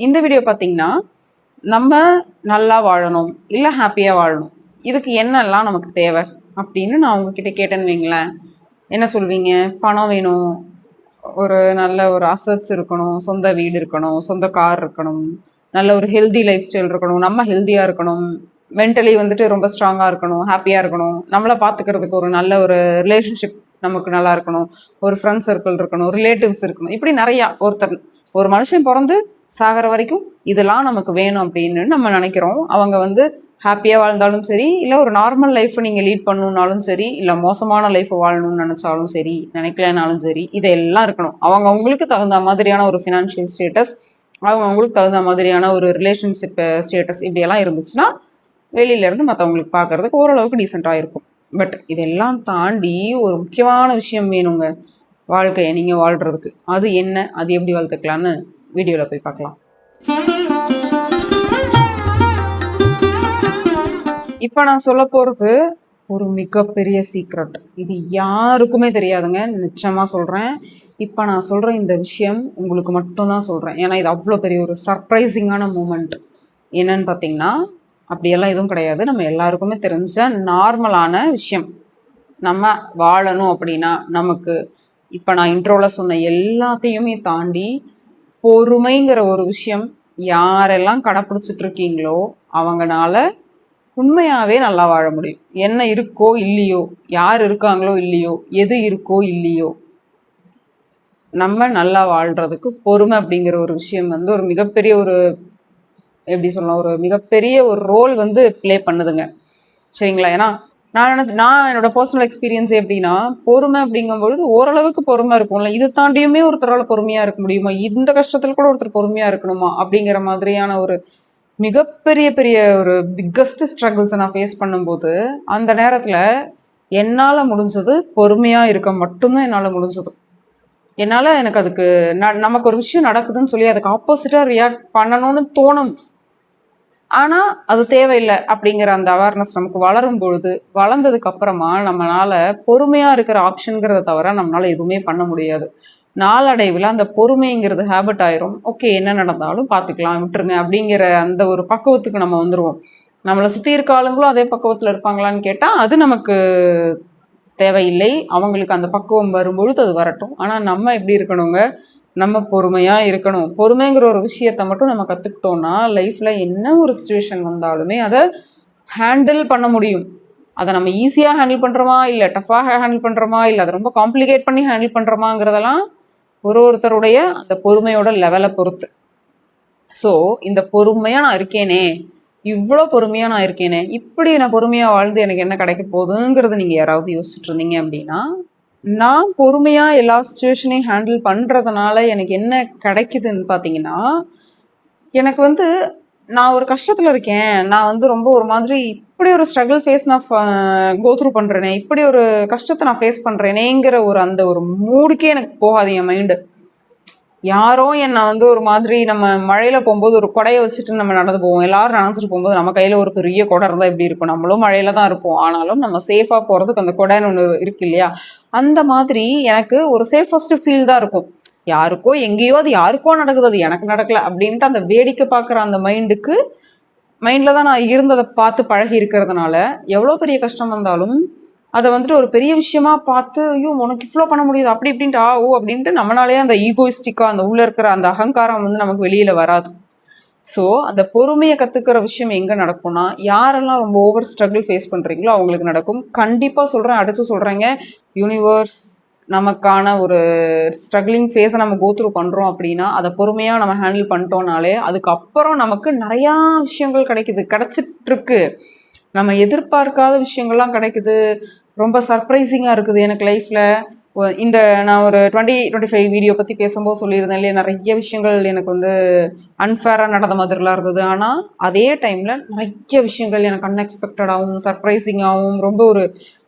இந்த வீடியோ பார்த்தீங்கன்னா நம்ம நல்லா வாழணும் இல்லை ஹாப்பியாக வாழணும். இதுக்கு என்னெல்லாம் நமக்கு தேவை அப்படின்னு நான் உங்ககிட்ட கேட்டேன்னு வைங்களேன். என்ன சொல்வீங்க? பணம் வேணும். ஒரு நல்ல ஒரு அசட்ஸ் இருக்கணும். சொந்த வீடு இருக்கணும். சொந்த கார் இருக்கணும். நல்ல ஒரு ஹெல்தி லைஃப் ஸ்டைல் இருக்கணும். நம்ம ஹெல்த்தியாக இருக்கணும். மென்டலி வந்துட்டு ரொம்ப ஸ்ட்ராங்காக இருக்கணும். ஹாப்பியாக இருக்கணும். நம்மளை பார்த்துக்கிறதுக்கு ஒரு நல்ல ஒரு ரிலேஷன்ஷிப் நமக்கு நல்லா இருக்கணும். ஒரு ஃப்ரெண்ட்ஸ் சர்க்கிள் இருக்கணும். ரிலேட்டிவ்ஸ் இருக்கணும். இப்படி நிறையா ஒருத்தர் ஒரு மனுஷன் பிறந்து சாகிற வரைக்கும் இதெல்லாம் நமக்கு வேணும் அப்படின்னு நம்ம நினைக்கிறோம். அவங்க வந்து ஹாப்பியாக வாழ்ந்தாலும் சரி இல்லை ஒரு நார்மல் லைஃப்பை நீங்கள் லீட் பண்ணணுன்னாலும் சரி இல்லை மோசமான லைஃப்பை வாழணும்னு நினச்சாலும் சரி நினைக்கலனாலும் சரி இதெல்லாம் இருக்கணும். அவங்க அவங்களுக்கு தகுந்த மாதிரியான ஒரு ஃபினான்ஷியல் ஸ்டேட்டஸ் அவங்க அவங்களுக்கு தகுந்த மாதிரியான ஒரு ரிலேஷன்ஷிப் ஸ்டேட்டஸ் இப்படியெல்லாம் இருந்துச்சுன்னா வெளியிலேருந்து மற்றவங்களுக்கு பார்க்கறதுக்கு ஓரளவுக்கு டீசெண்டாக இருக்கும். பட் இதெல்லாம் தாண்டி ஒரு முக்கியமான விஷயம் வேணுங்க வாழ்க்கையை நீங்கள் வாழ்கிறதுக்கு அது என்ன? அது எப்படி வளர்த்துக்கலான்னு வீடியோவில் போய் பார்க்கலாம் இப்போ நான் சொல்ல போகிறது ஒரு மிகப்பெரிய சீக்ரெட் இது யாருக்குமே தெரியாதுங்க. நிச்சயமாக சொல்கிறேன் இப்போ நான் சொல்கிற இந்த விஷயம் உங்களுக்கு மட்டும்தான் சொல்கிறேன் ஏன்னா இது அவ்வளோ பெரிய ஒரு சர்ப்ரைசிங்கான மூமெண்ட் என்னன்னு பார்த்தீங்கன்னா அப்படியெல்லாம் எதுவும் கிடையாது. நம்ம எல்லாருக்குமே தெரிஞ்ச நார்மலான விஷயம். நம்ம வாழணும் அப்படின்னா நமக்கு இப்போ நான் இன்ட்ரோவில் சொன்ன எல்லாத்தையுமே தாண்டி பொறுமைங்கிற ஒரு விஷயம் யாரெல்லாம் கடைப்பிடிச்சிட்டு இருக்கீங்களோ அவங்கனால உண்மையாகவே நல்லா வாழ முடியும். என்ன இருக்கோ இல்லையோ யார் இருக்காங்களோ இல்லையோ எது இருக்கோ இல்லையோ நம்ம நல்லா வாழ்கிறதுக்கு பொறுமை அப்படிங்கிற ஒரு விஷயம் வந்து ஒரு மிகப்பெரிய ஒரு எப்படி சொல்லலாம் ஒரு மிகப்பெரிய ஒரு ரோல் வந்து ப்ளே பண்ணுதுங்க. சரிங்களா? ஏன்னா நான் நான் என்னோட பர்சனல் எக்ஸ்பீரியன்ஸ் எப்படின்னா பொறுமை அப்படிங்கும்பொழுது ஓரளவுக்கு பொறுமை இருக்கும்ல. இது தாண்டியுமே ஒருத்தரால் பொறுமையாக இருக்க முடியுமா? இந்த கஷ்டத்தில் கூட ஒருத்தர் பொறுமையாக இருக்கணுமா? அப்படிங்கிற மாதிரியான ஒரு மிகப்பெரிய பெரிய ஒரு பிக்கஸ்ட் ஸ்ட்ரகிள்ஸை நான் ஃபேஸ் பண்ணும்போது அந்த நேரத்தில் என்னால் முடிஞ்சது பொறுமையாக இருக்க மட்டும்தான் என்னால் முடிஞ்சது. என்னால் எனக்கு அதுக்கு ந நமக்கு ஒரு விஷயம் நடக்குதுன்னு சொல்லி அதுக்கு ஆப்போசிட்டாக ரியாக்ட் பண்ணணும்னு தோணும். ஆனால் அது தேவையில்லை அப்படிங்கிற அந்த அவேர்னஸ் நமக்கு வளரும் பொழுது வளர்ந்ததுக்கு அப்புறமா நம்மளால பொறுமையாக இருக்கிற ஆப்ஷனுங்கிறத தவிர நம்மளால எதுவுமே பண்ண முடியாது. நாளடைவில் அந்த பொறுமைங்கிறது ஹேபிட் ஆயிரும். ஓகே என்ன நடந்தாலும் பார்த்துக்கலாம் விட்டுருங்க அப்படிங்கிற அந்த ஒரு பக்குவத்துக்கு நம்ம வந்துடுவோம் நம்மளை சுற்றி இருக்க ஆளுங்களும் அதே பக்குவத்தில் இருப்பாங்களான்னு கேட்டால் அது நமக்கு தேவையில்லை. அவங்களுக்கு அந்த பக்குவம் வரும்பொழுது அது வரட்டும். ஆனால் நம்ம எப்படி இருக்கணுங்க? நம்ம பொறுமையாக இருக்கணும். பொறுமைங்கிற ஒரு விஷயத்தை மட்டும் நம்ம கற்றுக்கிட்டோம்னா லைஃப்பில் என்ன ஒரு சுச்சுவேஷன் வந்தாலுமே அதை ஹேண்டில் பண்ண முடியும். அதை நம்ம ஈஸியாக ஹேண்டில் பண்ணுறோமா இல்லை டஃப்பாக ஹேண்டில் பண்ணுறோமா இல்லை அதை ரொம்ப காம்ப்ளிகேட் பண்ணி ஹேண்டில் பண்ணுறோமாங்கிறதெல்லாம் ஒரு ஒருத்தருடைய அந்த பொறுமையோட லெவலை பொறுத்து. ஸோ இந்த பொறுமையாக நான் இருக்கேனே இவ்வளோ பொறுமையாக நான் இருக்கேனே இப்படி நான் பொறுமையாக வாழ்ந்து எனக்கு என்ன கிடைக்க போகுதுங்கிறது நீங்கள் யாராவது யோசிச்சுட்டு இருந்தீங்க அப்படின்னா நான் பொறுமையாக எல்லா சுச்சுவேஷனையும் ஹேண்டில் பண்ணுறதுனால எனக்கு என்ன கிடைக்குதுன்னு பார்த்தீங்கன்னா எனக்கு வந்து நான் ஒரு கஷ்டத்தில் இருக்கேன். நான் வந்து ரொம்ப ஒரு மாதிரி இப்படி ஒரு ஸ்ட்ரகிள் ஃபேஸ் நான் கோத்ரூ பண்ணுறேனே இப்படி ஒரு கஷ்டத்தை நான் ஃபேஸ் பண்ணுறேனேங்கிற ஒரு அந்த ஒரு மூடுக்கே எனக்கு போகாது என் மைண்டு யாரோ என்னை வந்து ஒரு மாதிரி நம்ம மழையில போகும்போது ஒரு கொடையை வச்சுட்டு நம்ம நடந்து போவோம். எல்லாரும் நினைச்சிட்டு போகும்போது நம்ம கையில ஒரு பெரிய கொடை இருந்தால் எப்படி இருக்கும்? நம்மளும் மழையில தான் இருப்போம். ஆனாலும் நம்ம சேஃபா போறதுக்கு அந்த கொடைன்னு ஒன்று இருக்கு இல்லையா? அந்த மாதிரி எனக்கு ஒரு சேஃபஸ்ட் ஃபீல் தான் இருக்கும். யாருக்கோ எங்கேயோ அது யாருக்கோ நடக்குது. அது எனக்கு நடக்கல அப்படின்ட்டு அந்த வேடிக்கை பார்க்குற அந்த மைண்டுக்கு மைண்டில் தான் நான் இருந்ததை பார்த்து பழகி இருக்கிறதுனால எவ்வளோ பெரிய கஷ்டம் வந்தாலும் அதை வந்துட்டு ஒரு பெரிய விஷயமா பார்த்து ஐயோ உனக்கு இவ்வளோ பண்ண முடியாது அப்படி இப்படின்ட்டு ஆ ஓ அப்படின்ட்டு நம்மளாலேயே அந்த ஈகோயிஸ்டிக்காக அந்த உள்ளே இருக்கிற அந்த அகங்காரம் வந்து நமக்கு வெளியில் வராது. ஸோ அந்த பொறுமையை கற்றுக்கிற விஷயம் எங்கே நடக்கும்னா யாரெல்லாம் ரொம்ப ஓவர் ஸ்ட்ரகிள் ஃபேஸ் பண்ணுறீங்களோ அவங்களுக்கு நடக்கும். கண்டிப்பாக சொல்கிறேன் அடித்து சொல்கிறேங்க யூனிவர்ஸ் நமக்கான ஒரு ஸ்ட்ரகிளிங் ஃபேஸை நம்ம கோத்ரூ பண்ணுறோம் அப்படின்னா அதை பொறுமையாக நம்ம ஹேண்டில் பண்ணிட்டோம்னாலே அதுக்கப்புறம் நமக்கு நிறையா விஷயங்கள் கிடைக்குது கிடச்சிட்ருக்கு நம்ம எதிர்பார்க்காத விஷயங்கள்லாம் கிடைக்குது. ரொம்ப சர்ப்ரைசிங்காக இருக்குது எனக்கு லைஃப்பில் இந்த நான் ஒரு டுவெண்ட்டி டுவெண்ட்டி ஃபைவ் வீடியோ பற்றி பேசும்போது சொல்லியிருந்தேன் இல்லையா? நிறைய விஷயங்கள் எனக்கு வந்து அன்ஃபேராக நடந்த மாதிரிலாம் இருந்தது. ஆனால் அதே டைமில் நிறைய விஷயங்கள் எனக்கு அன்எக்ஸ்பெக்டடாகவும் சர்ப்ரைசிங்காகவும் ரொம்ப ஒரு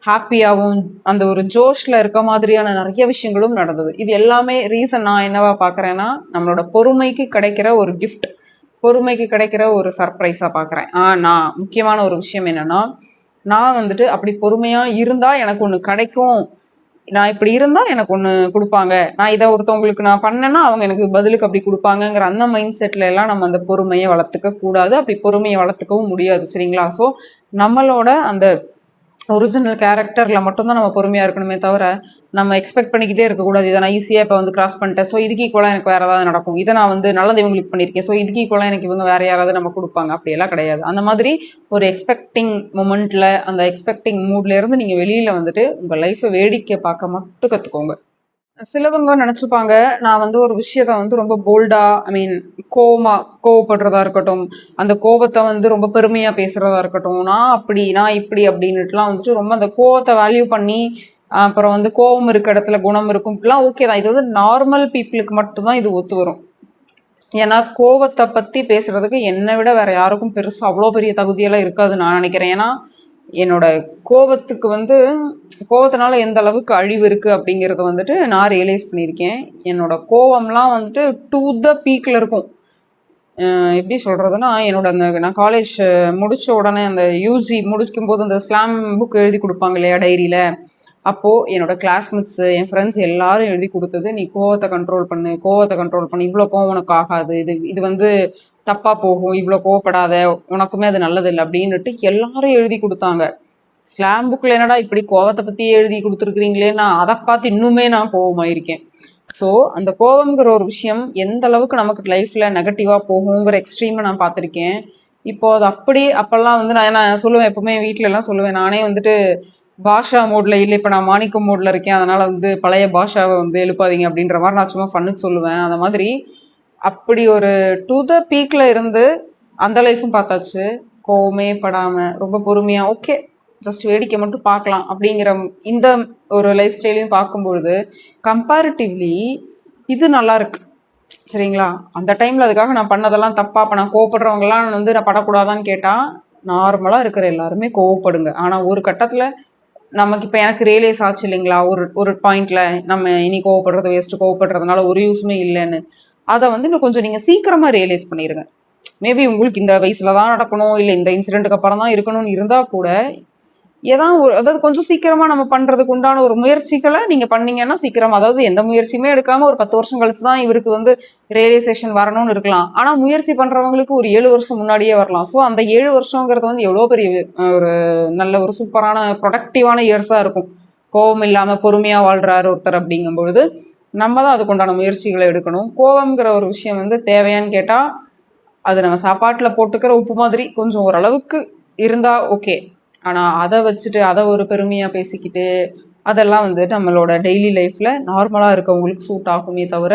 ஹாப்பியாகவும் அந்த ஒரு ஜோஷில் இருக்க மாதிரியான நிறைய விஷயங்களும் நடந்தது. இது எல்லாமே ரீசன் நான் என்னவா பார்க்குறேன்னா நம்மளோட பொறுமைக்கு கிடைக்கிற ஒரு கிஃப்ட் பொறுமைக்கு கிடைக்கிற ஒரு சர்ப்ரைஸாக பார்க்குறேன். ஆனால் முக்கியமான ஒரு விஷயம் என்னென்னா நான் வந்துட்டு அப்படி பொறுமையாக இருந்தால் எனக்கு ஒன்று கிடைக்கும். நான் இப்படி இருந்தா எனக்கு ஒண்ணு கொடுப்பாங்க. நான் இதை ஒருத்தவங்களுக்கு நான் பண்ணேன்னா அவங்க எனக்கு பதிலுக்கு அப்படி கொடுப்பாங்கங்கிற அந்த மைண்ட் செட்ல எல்லாம் நம்ம அந்த பொறுமையை வளர்த்துக்க கூடாது. அப்படி பொறுமையை வளர்த்துக்கவும் முடியாது சரிங்களா? ஸோ நம்மளோட அந்த ஒரிஜினல் கேரக்டர்ல மட்டும்தான் நம்ம பொறுமையா இருக்கணுமே தவிர நம்ம எக்ஸ்பெக்ட் பண்ணிக்கிட்டே இருக்கக்கூடாது. இதை நான் ஈஸியாக இப்போ வந்து கிராஸ் பண்ணிட்டேன். ஸோ இதுக்கு ஈக்குவலாக எனக்கு வேறு ஏதாவது நடக்கும். இதை நான் வந்து நல்லது இவங்களுக்கு பண்ணியிருக்கேன். ஸோ இதுக்கு ஈக்குவலாக எனக்கு இவங்க வேறு யாராவது நம்ம கொடுப்பாங்க. அப்படியெல்லாம் கிடையாது. அந்த மாதிரி ஒரு எக்ஸ்பெக்டிங் மொமெண்ட்டில் அந்த எக்ஸ்பெக்டிங் மூட்லேருந்து நீங்கள் வெளியில் வந்துட்டு உங்கள் லைஃப்பை வேடிக்கை பார்க்க மட்டும் கற்றுக்கோங்க சிலவங்க நினச்சிப்பாங்க நான் வந்து ஒரு விஷயத்த வந்து ரொம்ப போல்டா ஐ மீன் கோவமா கோவப்படுறதா இருக்கட்டும் அந்த கோபத்தை வந்து ரொம்ப பெருமையாக பேசுகிறதா இருக்கட்டும் நான் அப்படி நான் இப்படி அப்படின்ட்டுலாம் வந்துட்டு ரொம்ப அந்த கோவத்தை வேல்யூ பண்ணி அப்புறம் வந்து கோவம் இருக்க இடத்துல குணம் இருக்கும். இப்படிலாம் ஓகே தான். இது வந்து நார்மல் பீப்புளுக்கு மட்டும்தான் இது ஒத்து வரும். ஏன்னா கோவத்தை பற்றி பேசுறதுக்கு என்னை விட வேற யாருக்கும் பெருசாக அவ்வளோ பெரிய தகுதியெல்லாம் இருக்காது நான் நினைக்கிறேன். ஏன்னா என்னோட கோவத்துக்கு வந்து கோபத்தினால எந்த அளவுக்கு அழிவு இருக்கு அப்படிங்கிறத வந்துட்டு நான் ரியலைஸ் பண்ணியிருக்கேன். என்னோட கோவம்லாம் வந்துட்டு டூ த பீக்கில் இருக்கும். எப்படி சொல்கிறதுனா என்னோட அந்த நான் காலேஜ் முடித்த உடனே அந்த யூஜி முடிக்கும் போது அந்த ஸ்லாம் புக் எழுதி கொடுப்பாங்க இல்லையா டைரியில் அப்போது என்னோட கிளாஸ்மேட்ஸு என் ஃப்ரெண்ட்ஸ் எல்லாரும் எழுதி கொடுத்தது நீ கோவத்தை கண்ட்ரோல் பண்ணு கோவத்தை கண்ட்ரோல் பண்ணு. இவ்வளோ கோவம் உனக்கு ஆகாது. இது இது வந்து தப்பாக போகும். இவ்வளோ கோவப்படாத. உனக்குமே அது நல்லது இல்லை அப்படின்னுட்டு எல்லாரும் எழுதி கொடுத்தாங்க. ஸ்லாம் புக்கில் என்னடா இப்படி கோவத்தை பற்றி எழுதி கொடுத்துருக்குறீங்களே நான் அதை பார்த்து இன்னுமே நான் கோவமாயிருக்கேன். ஸோ அந்த கோவம்ங்கிற ஒரு விஷயம் எந்த அளவுக்கு நமக்கு லைஃப்பில் நெகட்டிவாக போகுங்கிற எக்ஸ்ட்ரீமை நான் பார்த்துருக்கேன். இப்போ அது அப்படி அப்போல்லாம் வந்து நான் நான் சொல்லுவேன் எப்பவுமே வீட்டிலலாம் சொல்லுவேன். நானே வந்துட்டு பாஷா மோட்ல இல்லை இப்போ நான் மாணிக்கம் மோட்ல இருக்கேன் அதனால வந்து பழைய பாஷாவை வந்து எழுப்பாதீங்க அப்படின்ற மாதிரி நான் சும்மா பண்ணு சொல்லுவேன். அந்த மாதிரி அப்படி ஒரு டு த பீக்ல இருந்து அந்த லைஃப்பும் பார்த்தாச்சு. கோவமே படாம ரொம்ப பொறுமையா ஓகே ஜஸ்ட் வேடிக்கை மட்டும் பார்க்கலாம் அப்படிங்கிற இந்த ஒரு லைஃப் ஸ்டைலையும் பார்க்கும்பொழுது கம்பேரிட்டிவ்லி இது நல்லா இருக்கு. சரிங்களா? அந்த டைம்ல அதுக்காக நான் பண்ணதெல்லாம் தப்பா இப்போ நான் கோவப்படுறவங்கலாம் வந்து நான் படக்கூடாதான்னு கேட்டால் நார்மலாக இருக்கிற எல்லாருமே கோவப்படுங்க. ஆனால் ஒரு கட்டத்தில் நமக்கு இப்போ எனக்கு ரியலைஸ் ஆச்சு இல்லைங்களா? ஒரு ஒரு பாயிண்ட்ல நம்ம இனி கோவப்படுறது வேஸ்ட்டு கோவப்படுறதுனால ஒரு யூஸுமே இல்லைன்னு. அதை வந்து இன்னும் கொஞ்சம் நீங்கள் சீக்கிரமாக ரியலைஸ் பண்ணிடுங்க மேபி உங்களுக்கு இந்த வயசுல தான் நடக்கணும் இல்லை இந்த இன்சிடென்ட்டுக்கு அப்புறம் தான் இருக்கணும்னு இருந்தால் கூட ஏதாவது ஒரு அதாவது கொஞ்சம் சீக்கிரமா நம்ம பண்றதுக்கு உண்டான ஒரு முயற்சிகளை நீங்க பண்ணீங்கன்னா சீக்கிரம் அதாவது எந்த முயற்சியுமே எடுக்காம ஒரு பத்து வருஷம் கழிச்சு தான் இவருக்கு வந்து ரியலைசேஷன் வரணும்னு இருக்கலாம். ஆனா முயற்சி பண்றவங்களுக்கு ஒரு ஏழு வருஷம் முன்னாடியே வரலாம். ஸோ அந்த ஏழு வருஷங்கிறது வந்து எவ்வளோ பெரிய ஒரு நல்ல ஒரு சூப்பரான ப்ரொடக்டிவான இயர்ஸா இருக்கும். கோபம் இல்லாம பொறுமையா வாழ்றாரு ஒருத்தர் அப்படிங்கும் பொழுது நம்ம தான் அதுக்குண்டான முயற்சிகளை எடுக்கணும். கோபம்ங்கிற ஒரு விஷயம் வந்து தேவையான்னு கேட்டா அது நம்ம சாப்பாட்டில் போட்டுக்கிற உப்பு மாதிரி கொஞ்சம் ஓரளவுக்கு இருந்தா ஓகே ஆனால் அதை வச்சுட்டு அதை ஒரு பெருமையாக பேசிக்கிட்டு அதெல்லாம் வந்து நம்மளோட டெய்லி லைஃப்பில் நார்மலாக இருக்கவங்களுக்கு சூட் ஆகுமே தவிர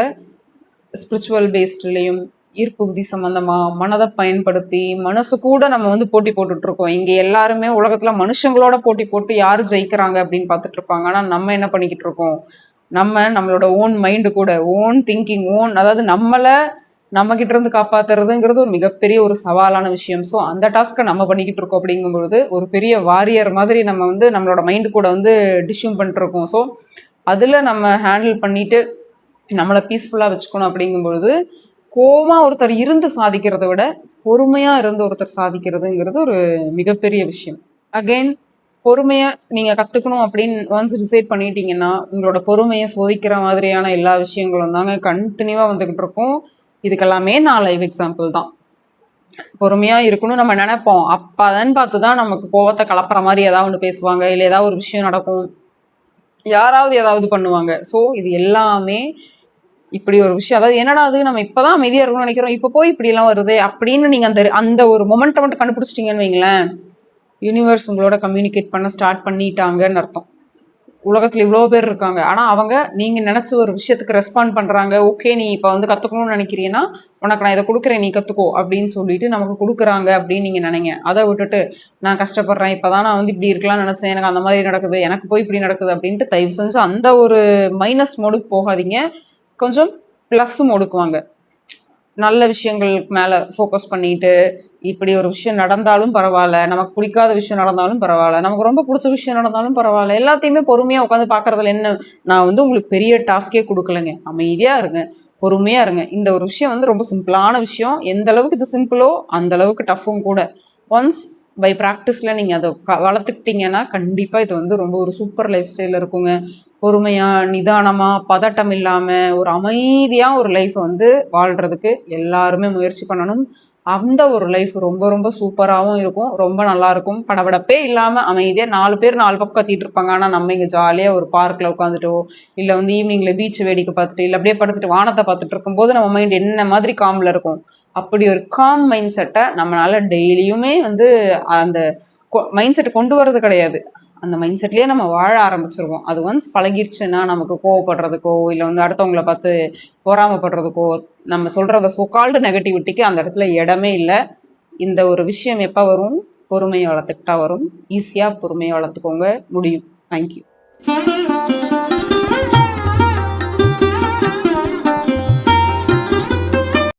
ஸ்பிரிச்சுவல் பேஸ்ட்லேயும் ஈர்ப்பு விதி சம்மந்தமாக மனதை பயன்படுத்தி மனசு கூட நம்ம வந்து போட்டி போட்டுட்ருக்கோம். இங்கே எல்லாருமே உலகத்தில் மனுஷங்களோட போட்டி போட்டு யார் ஜெயிக்கிறாங்க அப்படின்னு பார்த்துட்டு இருப்பாங்க நம்ம என்ன பண்ணிக்கிட்டு இருக்கோம் நம்ம நம்மளோட ஓன் மைண்டு கூட ஓன் திங்கிங் ஓன் அதாவது நம்மளை நம்ம கிட்ட இருந்து காப்பாத்துறதுங்கிறது ஒரு மிகப்பெரிய ஒரு சவாலான விஷயம். ஸோ அந்த டாஸ்க்கை நம்ம பண்ணிக்கிட்டு இருக்கோம் அப்படிங்கும்பொழுது ஒரு பெரிய வாரியர் மாதிரி நம்ம வந்து நம்மளோட மைண்டு கூட வந்து டிஷ்யூம் பண்ணிட்டுருக்கோம் ஸோ அதில் நம்ம ஹேண்டில் பண்ணிட்டு நம்மளை பீஸ்ஃபுல்லாக வச்சுக்கணும் அப்படிங்கும்பொழுது கோவமாக ஒருத்தர் இருந்து சாதிக்கிறத விட பொறுமையாக இருந்து ஒருத்தர் சாதிக்கிறதுங்கிறது ஒரு மிகப்பெரிய விஷயம். அகைன் பொறுமையாக நீங்கள் கற்றுக்கணும் அப்படின்னு ஒன்ஸ் டிசைட் பண்ணிட்டீங்கன்னா உங்களோட பொறுமையை சோதிக்கிற மாதிரியான எல்லா விஷயங்களும் தாங்க கண்டினியூவாக வந்துக்கிட்டு இருக்கும். இதுக்கெல்லாமே நான் லைவ் எக்ஸாம்பிள் தான். பொறுமையா இருக்கணும் நம்ம நினைப்போம். அப்பதான் பார்த்து தான் நமக்கு கோவத்தை கலப்புற மாதிரி ஏதாவது ஒன்று பேசுவாங்க. இல்லை ஏதாவது ஒரு விஷயம் நடக்கும். யாராவது ஏதாவது பண்ணுவாங்க. ஸோ இது எல்லாமே இப்படி ஒரு விஷயம். அதாவது என்னடா அது? நம்ம இப்பதான் அமைதியா இருக்கணும்னு நினைக்கிறோம். இப்போ போய் இப்படி எல்லாம் வருது அப்படின்னு நீங்க அந்த அந்த ஒரு மொமெண்ட்டை மட்டும் கண்டுபிடிச்சிட்டீங்கன்னு வைங்களேன் யூனிவர்ஸ் உங்களோட கம்யூனிகேட் பண்ண ஸ்டார்ட் பண்ணிட்டாங்கன்னு அர்த்தம். உலகத்தில் இவ்வளோ பேர் இருக்காங்க. ஆனால் அவங்க நீங்கள் நினச்ச ஒரு விஷயத்துக்கு ரெஸ்பாண்ட் பண்ணுறாங்க ஓகே நீ இப்போ வந்து கற்றுக்கணும்னு நினைக்கிறீன்னா உனக்கு நான் இதை கொடுக்குறேன் நீ கற்றுக்கோ அப்படின்னு சொல்லிட்டு நமக்கு கொடுக்குறாங்க அப்படின்னு நீங்கள் நினைங்க. அதை விட்டுட்டு நான் கஷ்டப்படுறேன். இப்பதான் நான் வந்து இப்படி இருக்கலாம்னு நினச்சேன். எனக்கு அந்த மாதிரி நடக்குது. எனக்கு போய் இப்படி நடக்குது அப்படின்ட்டு தயவு செஞ்சு அந்த ஒரு மைனஸ் மோடுக்கு போகாதீங்க. கொஞ்சம் ப்ளஸ் மோடுக்குவாங்க நல்ல விஷயங்களுக்கு மேலே ஃபோக்கஸ் பண்ணிட்டு இப்படி ஒரு விஷயம் நடந்தாலும் பரவாயில்ல நமக்கு பிடிக்காத விஷயம் நடந்தாலும் பரவாயில்ல நமக்கு ரொம்ப பிடிச்ச விஷயம் நடந்தாலும் பரவாயில்ல எல்லாத்தையுமே பொறுமையாக உட்காந்து பார்க்குறதுல என்ன நான் வந்து உங்களுக்கு பெரிய டாஸ்கே கொடுக்கலங்க. அமைதியாக இருங்க பொறுமையாக இருங்க. இந்த ஒரு விஷயம் வந்து ரொம்ப சிம்பிளான விஷயம். எந்த அளவுக்கு இது சிம்பிளோ அந்த அளவுக்கு டஃப்பும் கூட. ஒன்ஸ் பை ப்ராக்டிஸில் நீங்கள் அதை க வளர்த்துக்கிட்டீங்கன்னா கண்டிப்பாக இது வந்து ரொம்ப ஒரு சூப்பர் லைஃப் ஸ்டைலில் இருக்குங்க. பொறுமையாக நிதானமாக பதட்டம் இல்லாமல் ஒரு அமைதியாக ஒரு லைஃப் வந்து வாழ்கிறதுக்கு எல்லாருமே முயற்சி பண்ணணும். அந்த ஒரு லைஃப் ரொம்ப ரொம்ப சூப்பராகவும் இருக்கும். ரொம்ப நல்லா இருக்கும். படபடப்பே இல்லாமல் அமைதியாக நாலு பேர் நாலு பக்கம் கத்திட்டு இருப்பாங்க. ஆனால் நம்ம இங்கே ஜாலியாக ஒரு பார்க்கில் உட்காந்துட்டோ இல்லை வந்து ஈவினிங்கில் பீச் வேடிக்கை பார்த்துட்டு இல்லை அப்படியே படுத்துட்டு வானத்தை பார்த்துட்டு இருக்கும்போது நம்ம மைண்ட் என்ன மாதிரி காமில் இருக்கும்? அப்படி ஒரு காம் மைண்ட் செட்டை நம்மளால டெய்லியுமே வந்து அந்த மைண்ட் செட் கொண்டு வர்றது கிடையாது. அந்த மைண்ட் செட்லேயே நம்ம வாழ ஆரம்பிச்சிருவோம். அது ஒன்ஸ் பழகிருச்சுன்னா நமக்கு கோவப்படுறதுக்கோ இல்லை வந்து அடுத்தவங்கள பார்த்து பொறாமப்படுறதுக்கோ நம்ம சொல்கிற சொக்கால்டு நெகட்டிவிட்டிக்கு அந்த இடத்துல இடமே இல்லை. இந்த ஒரு விஷயம் எப்போ வரும்? பொறுமையை வளர்த்துக்கிட்டா வரும். ஈஸியாக பொறுமையை வளர்த்துக்கோங்க. முடியும். தேங்க்யூ